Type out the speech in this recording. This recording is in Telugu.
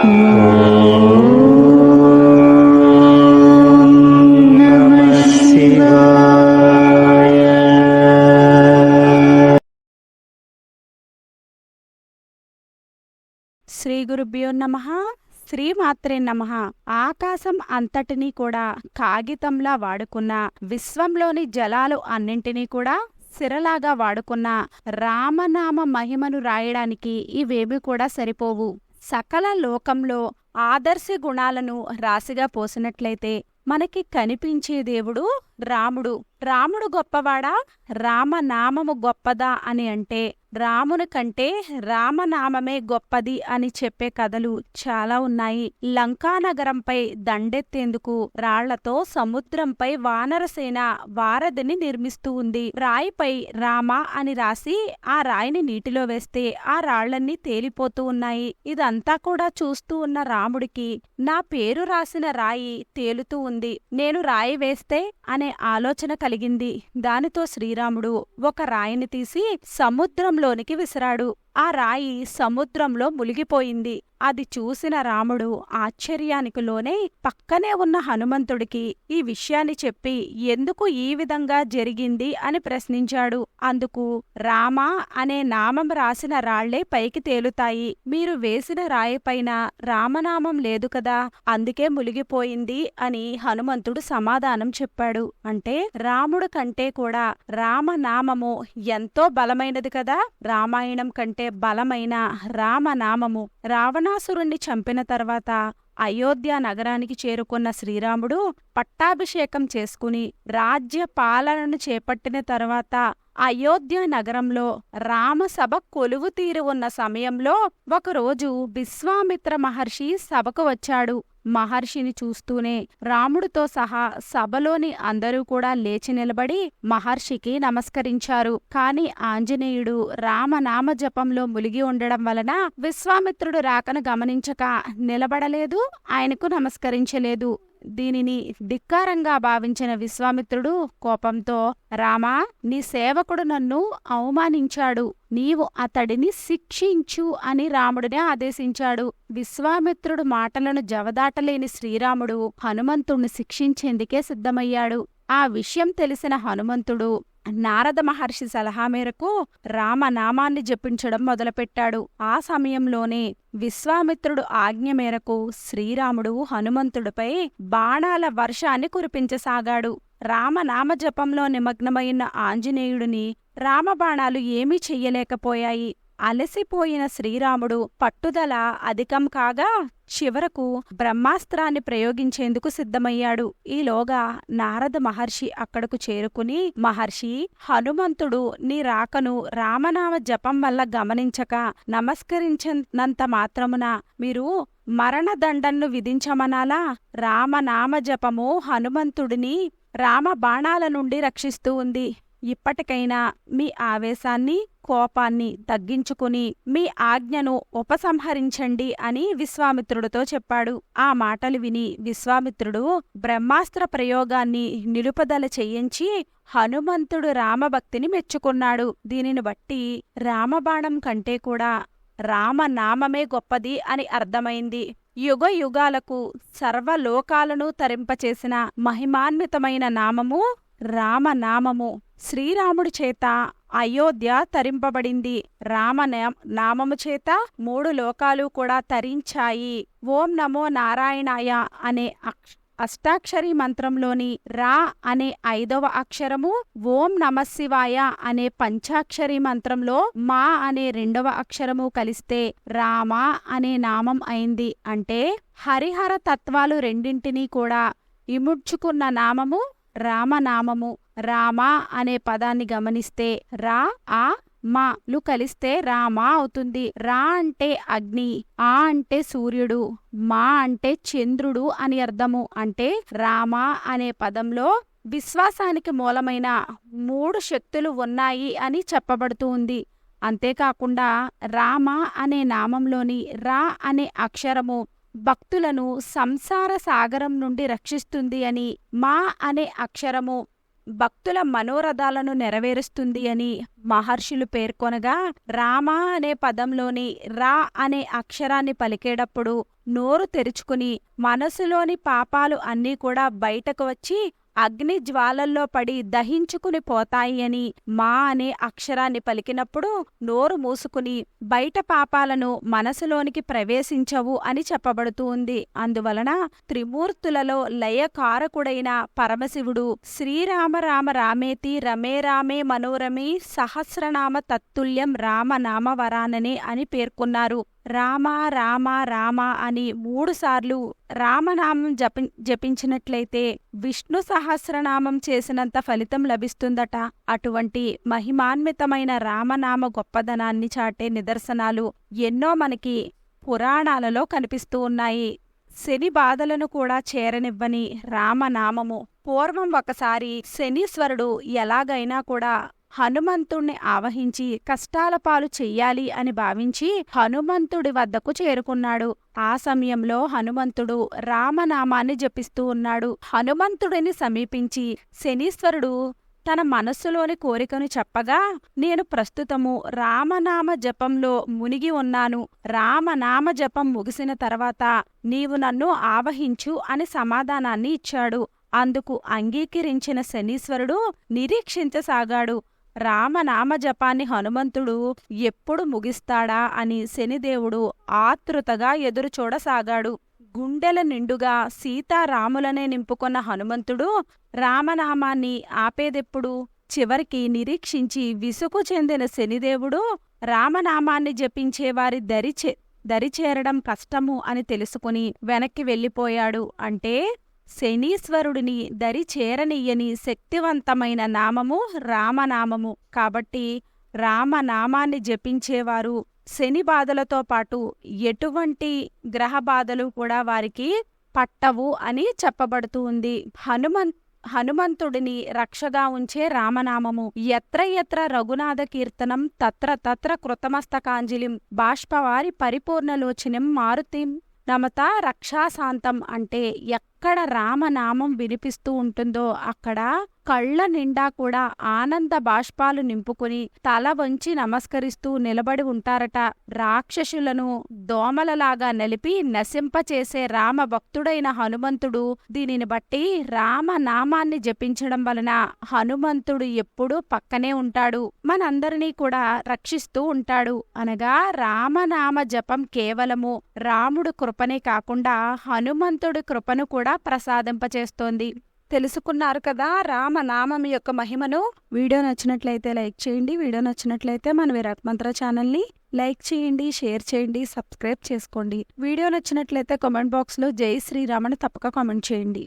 శ్రీ గురుభ్యో నమ శ్రీమాత్రే నమ. ఆకాశం అంతటినీ కూడా కాగితంలా వాడుకున్న విశ్వంలోని జలాలు అన్నింటినీ కూడా సిరలాగా వాడుకున్న రామనామ మహిమను రాయడానికి ఇవేమీ కూడా సరిపోవు. సకల లోకంలో ఆదర్శ గుణాలను రాశిగా పోసినట్లయితే మనకి కనిపించే దేవుడు రాముడు. రాముడు గొప్పవాడా? రామనామము గొప్పదా అని అంటే రాముని కంటే రామనామమే గొప్పది అని చెప్పే కథలు చాలా ఉన్నాయి. లంకానగరంపై దండెత్తేందుకు రాళ్ళతో సముద్రంపై వానరసేన వారధిని నిర్మిస్తూ ఉంది. రాయిపై రామ అని రాసి ఆ రాయిని నీటిలో వేస్తే ఆ రాళ్ళన్నీ తేలిపోతూ ఉన్నాయి. ఇదంతా కూడా చూస్తూ ఉన్న రాముడికి నా పేరు రాసిన రాయి తేలుతూ ఉంది. నేను రాయి వేస్తే అనే ఆలోచన కలిగింది. దానితో శ్రీరాముడు ఒక రాయిని తీసి సముద్రంలోనికి విసిరాడు. ఆ రాయి సముద్రంలో మునిగిపోయింది. అది చూసిన రాముడు ఆశ్చర్యానికి లోనే పక్కనే ఉన్న హనుమంతుడికి ఈ విషయాన్ని చెప్పి ఎందుకు ఈ విధంగా జరిగింది? అని ప్రశ్నించాడు. అందుకు రామ అనే నామం రాసిన రాళ్ళే పైకి తేలుతాయి. మీరు వేసిన రాయిపైన రామనామం లేదు కదా అందుకే మునిగిపోయింది అని హనుమంతుడు సమాధానం చెప్పాడు. అంటే రాముడు కంటే కూడా రామనామము ఎంతో బలమైనది కదా. రామాయణం కంటే బలమైన రామనామము రావణాసురుణ్ణి చంపిన తర్వాత అయోధ్య నగరానికి చేరుకున్న శ్రీరాముడు పట్టాభిషేకం చేసుకుని రాజ్య పాలనను చేపట్టిన తర్వాత అయోధ్య నగరంలో రామసభ కొలువు తీరి ఉన్న సమయంలో ఒకరోజు విశ్వామిత్ర మహర్షి సభకు వచ్చాడు. మహర్షిని చూస్తూనే రాముడితో సహా సభలోని అందరూ కూడా లేచి నిలబడి మహర్షికి నమస్కరించారు. కాని ఆంజనేయుడు రామనామ జపంలో ములిగి ఉండడం వలన విశ్వామిత్రుడు రాకను గమనించక నిలబడలేదు. ఆయనకు నమస్కరించలేదు. దీనిని ధిక్కారంగా భావించిన విశ్వామిత్రుడు కోపంతో రామా నీ సేవకుడు నన్ను అవమానించాడు. నీవు అతడిని శిక్షించు అని రాముడిని ఆదేశించాడు. విశ్వామిత్రుడు మాటలను జవదాటలేని శ్రీరాముడు హనుమంతుణ్ణి శిక్షించేందుకే సిద్ధమయ్యాడు. ఆ విషయం తెలిసిన హనుమంతుడు నారద మహర్షి సలహా మేరకు రామనామాన్ని జపించడం మొదలుపెట్టాడు. ఆ సమయంలోనే విశ్వామిత్రుడు ఆజ్ఞ మేరకు శ్రీరాముడు హనుమంతుడిపై బాణాల వర్షాన్ని కురిపించసాగాడు. రామనామ జపంలో నిమగ్నమైన ఆంజనేయుడిని రామబాణాలు ఏమీ చెయ్యలేకపోయాయి. అలసిపోయిన శ్రీరాముడు పట్టుదల అధికం కాగా చివరకు బ్రహ్మాస్త్రాన్ని ప్రయోగించేందుకు సిద్ధమయ్యాడు. ఈలోగా నారద మహర్షి అక్కడకు చేరుకుని మహర్షి హనుమంతుడు నీ రాకను రామనామ జపం వల్ల గమనించక నమస్కరించినంత మాత్రమున మీరు మరణదండన్ను విధించమనాలా? రామనామ జపము హనుమంతుడిని రామ బాణాల నుండి రక్షిస్తూ ఉంది. ఇప్పటికైనా మీ ఆవేశాన్ని కోపాన్ని తగ్గించుకుని మీ ఆజ్ఞను ఉపసంహరించండి అని విశ్వామిత్రుడితో చెప్పాడు. ఆ మాటలు విని విశ్వామిత్రుడు బ్రహ్మాస్త్ర ప్రయోగాన్ని నిలుపుదల చెయ్యించి హనుమంతుడు రామభక్తిని మెచ్చుకున్నాడు. దీనిని బట్టి రామబాణం కంటే కూడా రామనామమే గొప్పది అని అర్థమైంది. యుగ యుగాలకు సర్వలోకాలను తరింపచేసిన మహిమాన్వితమైన నామము రామనామము. శ్రీరాముడి చేత అయోధ్య తరింపబడింది. రామ నామము చేత మూడు లోకాలు కూడా తరించాయి. ఓం నమో నారాయణాయ అనే అష్టాక్షరి మంత్రంలోని రా అనే ఐదవ అక్షరము ఓం నమశివాయ అనే పంచాక్షరి మంత్రంలో మా అనే రెండవ అక్షరము కలిస్తే రామ అనే నామం అయింది. అంటే హరిహర తత్వాలు రెండింటినీ కూడా ఇముడ్చుకున్న నామము రామనామము. రామా అనే పదాన్ని గమనిస్తే రా ఆ మా లు కలిస్తే రామా అవుతుంది. రా అంటే అగ్ని ఆ అంటే సూర్యుడు మా అంటే చంద్రుడు అని అర్థము. అంటే రామ అనే పదంలో విశ్వాసానికి మూలమైన మూడు శక్తులు ఉన్నాయి అని చెప్పబడుతూ ఉంది. అంతేకాకుండా రామ అనే నామంలోని రా అనే అక్షరము భక్తులను సంసార సాగరం నుండి రక్షిస్తుంది అని మా అనే అక్షరము భక్తుల మనోరథాలను నెరవేరుస్తుంది అని మహర్షులు పేర్కొనగా రామ అనే పదంలోని రా అనే అక్షరాన్ని పలికేటప్పుడు నోరు తెరుచుకుని మనసులోని పాపాలు అన్నీ కూడా బయటకు వచ్చి అగ్ని జ్వాలల్లో పడి దహించుకుని పోతాయి అని మా అనే అక్షరాన్ని పలికినప్పుడు నోరు మూసుకుని బయట పాపాలను మనసులోనికి ప్రవేశించవు అని చెప్పబడుతూ ఉంది. అందువలన త్రిమూర్తులలో లయకారకుడైన పరమశివుడు శ్రీరామ రామ రామేతి రమే రామే మనోరమే సహస్రనామ తత్తుల్యం రామనామవరాననే అని పేర్కొన్నారు. రామ రామ రామ అని మూడుసార్లు రామనామం జపి జపించినట్లయితే విష్ణు సహస్రనామం చేసినంత ఫలితం లభిస్తుందట. అటువంటి మహిమాన్వితమైన రామనామ గొప్పదనాన్ని చాటే నిదర్శనాలు ఎన్నో మనకి పురాణాలలో కనిపిస్తూ ఉన్నాయి. శని బాధలను కూడా చేరనివ్వని రామనామము. పూర్వం ఒకసారి శనీశ్వరుడు ఎలాగైనా కూడా హనుమంతుణ్ణి ఆవహించి కష్టాల పాలు చెయ్యాలి అని భావించి హనుమంతుడి వద్దకు చేరుకున్నాడు. ఆ సమయంలో హనుమంతుడు రామనామాన్ని జపిస్తూ ఉన్నాడు. హనుమంతుడిని సమీపించి శనీశ్వరుడు తన మనస్సులోని కోరికను చెప్పగా నేను ప్రస్తుతము రామనామ జపంలో మునిగి ఉన్నాను. రామనామ జపం ముగిసిన తర్వాత నీవు నన్ను ఆవహించు అని సమాధానాన్ని ఇచ్చాడు. అందుకు అంగీకరించిన శనీశ్వరుడు నిరీక్షించసాగాడు. రామనామ జపాన్ని హనుమంతుడు ఎప్పుడు ముగిస్తాడా అని శనిదేవుడు ఆతృతగా ఎదురుచూడసాగాడు గుండెల నిండుగా సీతారాములనే నింపుకొన్న హనుమంతుడు రామనామాన్ని ఆపేదెప్పుడు? చివరికి నిరీక్షించి విసుగు చెందిన శనిదేవుడు రామనామాన్ని జపించేవారి దరిచే దరిచేరడం కష్టము అని తెలుసుకుని వెనక్కి వెళ్ళిపోయాడు. అంటే శనీశ్వరుడిని దరి చేరనీయని శక్తివంతమైన నామము రామనామము. కాబట్టి రామనామాన్ని జపించేవారు శని బాధలతో పాటు ఎటువంటి గ్రహ బాధలు కూడా వారికి పట్టవు అని చెప్పబడుతూ ఉంది. హనుమన్ హనుమంతుడిని రక్షగా ఉంచే రామనామము. ఎత్ర ఎత్ర రఘునాథ కీర్తనం తత్ర తత్ర కృతమస్తకాంజలిం బాష్పవారి పరిపూర్ణలోచనం మారుతిం నమత రక్షాశాంతం అంటే ఎక్కడ రామనామం వినిపిస్తూ ఉంటుందో అక్కడ కళ్ళ నిండా కూడా ఆనంద బాష్పాలు నింపుకుని తల వంచి నమస్కరిస్తూ నిలబడి ఉంటారట రాక్షసులను దోమలలాగా నలిపి నశింపచేసే రామ భక్తుడైన హనుమంతుడు. దీనిని బట్టి రామనామాన్ని జపించడం వలన హనుమంతుడు ఎప్పుడూ పక్కనే ఉంటాడు. మనందరినీ కూడా రక్షిస్తూ ఉంటాడు. అనగా రామనామ జపం కేవలము రాముడు కృపనే కాకుండా హనుమంతుడి కృపను కూడా ప్రసాదింపచేస్తోంది. తెలుసుకున్నారు కదా రామనామం యొక్క మహిమను. వీడియో నచ్చినట్లయితే లైక్ చేయండి. వీడియో నచ్చినట్లయితే మన విరాట్ మంత్ర ఛానల్ని లైక్ చేయండి షేర్ చేయండి సబ్స్క్రైబ్ చేసుకోండి. వీడియో నచ్చినట్లయితే కామెంట్ బాక్స్లో జై శ్రీరామని తప్పక కామెంట్ చేయండి.